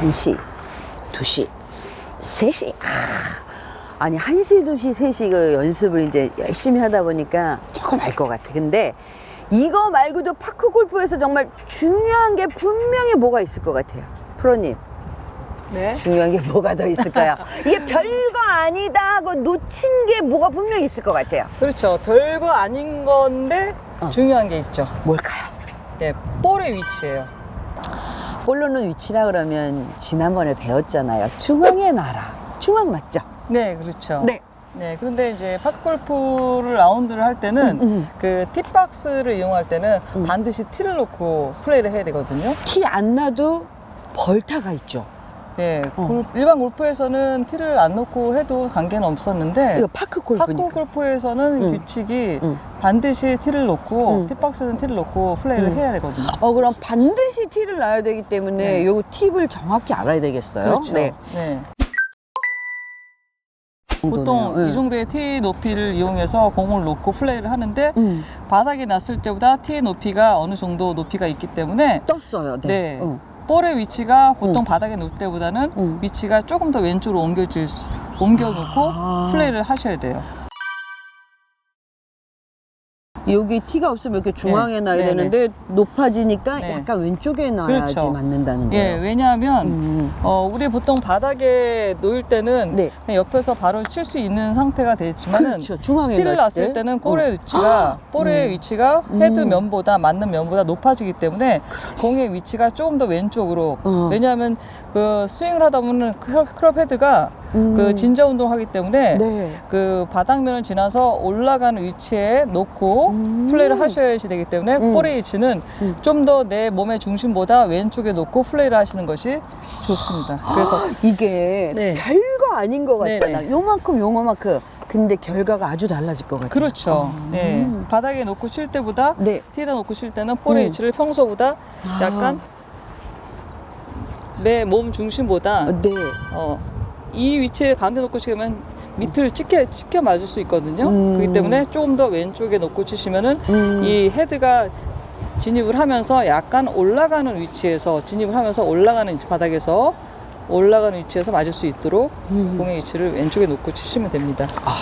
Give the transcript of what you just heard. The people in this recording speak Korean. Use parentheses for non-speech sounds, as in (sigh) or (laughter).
1시, 2시, 3시. 아, 아니, 1시, 2시, 3시 그 연습을 이제 열심히 하다 보니까 조금 알 것 같아. 근데 이거 말고도 파크 골프에서 정말 중요한 게 분명히 뭐가 있을 것 같아요. 프로님, 네. 중요한 게 뭐가 더 있을까요? (laughs) 이게 별거 아니다 하고 놓친 게 뭐가 분명히 있을 것 같아요. 그렇죠. 별거 아닌 건데 어. 중요한 게 있죠. 뭘까요? 네, 볼의 위치예요. 볼 놓는 위치라 그러면 지난번에 배웠잖아요. 중앙에 놔라. 중앙 맞죠? 네, 그렇죠. 네. 네, 그런데 이제 팟골프를 라운드를 할 때는 음, 음. 그 팁박스를 이용할 때는 음. 반드시 티를 놓고 플레이를 해야 되거든요. 티 안 나도 벌타가 있죠. 네, 어. 골- 일반 골프에서는 티를 안 놓고 해도 관계는 없었는데 이거 파크 골프니까. 팟골 골프에서는 음. 규칙이 음. 반드시 티를 놓고 음. 팁박스는 티를 놓고 플레이를 음. 해야 되거든요. 어 그럼 반드시 티를 놔야 되기 때문에 네. 요 팁을 정확히 알아야 되겠어요. 그렇죠. 네. 네. 정도네요. 보통 네. 이 정도의 티 높이를 이용해서 공을 놓고 플레이를 하는데 음. 바닥에 놨을 때보다 티의 높이가 어느 정도 높이가 있기 때문에 떴어요. 네. 네. 어. 볼의 위치가 보통 음. 바닥에 놓을 때보다는 음. 위치가 조금 더 왼쪽으로 옮겨질 수, 옮겨놓고 아. 플레이를 하셔야 돼요. 여기 티가 없으면 이렇게 중앙에 네. 놔야 네, 되는데 높아지니까 네. 약간 왼쪽에 놔야지 그렇죠. 맞는다는 예, 거예요. 왜냐하면 음. 어, 우리 보통 바닥에 놓을 때는 네. 옆에서 바로 칠수 있는 상태가 되지만은 그렇죠. 중앙에 티를 놨을 때? 때는 볼의 어. 위치가 볼의 음. 위치가 헤드 음. 면보다 맞는 면보다 높아지기 때문에 공의 위치가 조금 더 왼쪽으로 어. 왜냐하면 그 스윙을 하다 보면 크롭 헤드가 음. 그 진저 운동하기 때문에 네. 그 바닥면을 지나서 올라가는 위치에 놓고 음. 플레이를 하셔야지 되기 때문에 음. 볼의 위치는 음. 좀더 내 몸의 중심보다 왼쪽에 놓고 플레이를 하시는 것이 좋습니다. 그래서 이게 네. 별거 아닌 것 같잖아. 네네. 요만큼 요만큼. 근데 결과가 아주 달라질 것 같아요. 그렇죠. 아. 네. 바닥에 놓고 칠 때보다 네. 티에다 놓고 칠 때는 볼의 음. 위치를 평소보다 아. 약간 내 몸 중심보다 어, 네. 어, 이 위치에 가운데 놓고 치면 밑을 찍혀, 찍혀 맞을 수 있거든요. 음. 그렇기 때문에 조금 더 왼쪽에 놓고 치시면은 음. 이 헤드가 진입을 하면서 약간 올라가는 위치에서 진입을 하면서 올라가는 위치, 바닥에서 올라가는 위치에서 맞을 수 있도록 음. 공의 위치를 왼쪽에 놓고 치시면 됩니다. 아,